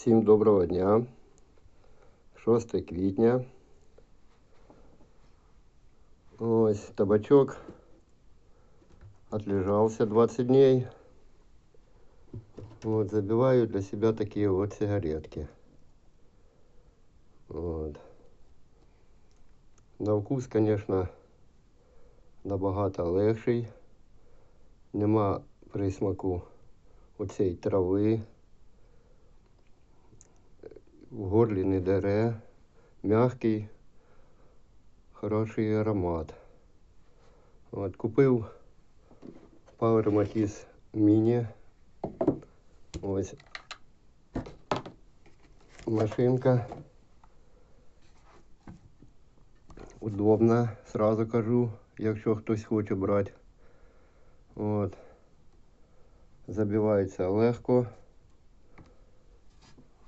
Всім доброго дня. 6 квітня. Ось табачок. Отлежался 20 дней. Вот, забиваю для себя такие вот сигаретки. Вот. На вкус, конечно, набагато легший. Нема присмаку оцей трави. В горлі не дере, м'який, хороший аромат. От, купив Power Matiz Mini. Ось машинка. Удобна, сразу кажу, якщо хтось хоче брати. От. Забивається легко.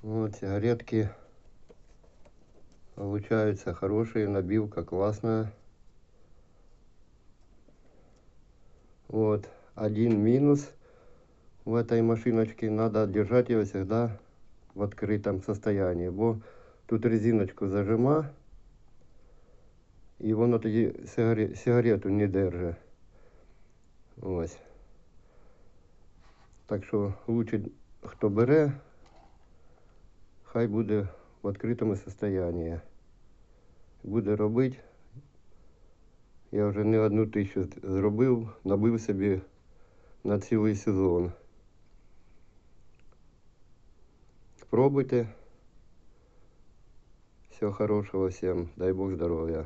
Вот сигаретки получаются хорошие, набивка классная. Вот один минус в этой машиночке, надо держать ее всегда в открытом состоянии, бо тут резиночку зажима, і воно тоді сигаре- сигарету не держить. Ось. Так що лучше, хто бере, хай буде в відкритому состоянии. Буде робити. Я вже не одну тисячу зробив, набив собі на цілий сезон. Пробуйте. Всього хорошого всім. Дай Бог здоров'я.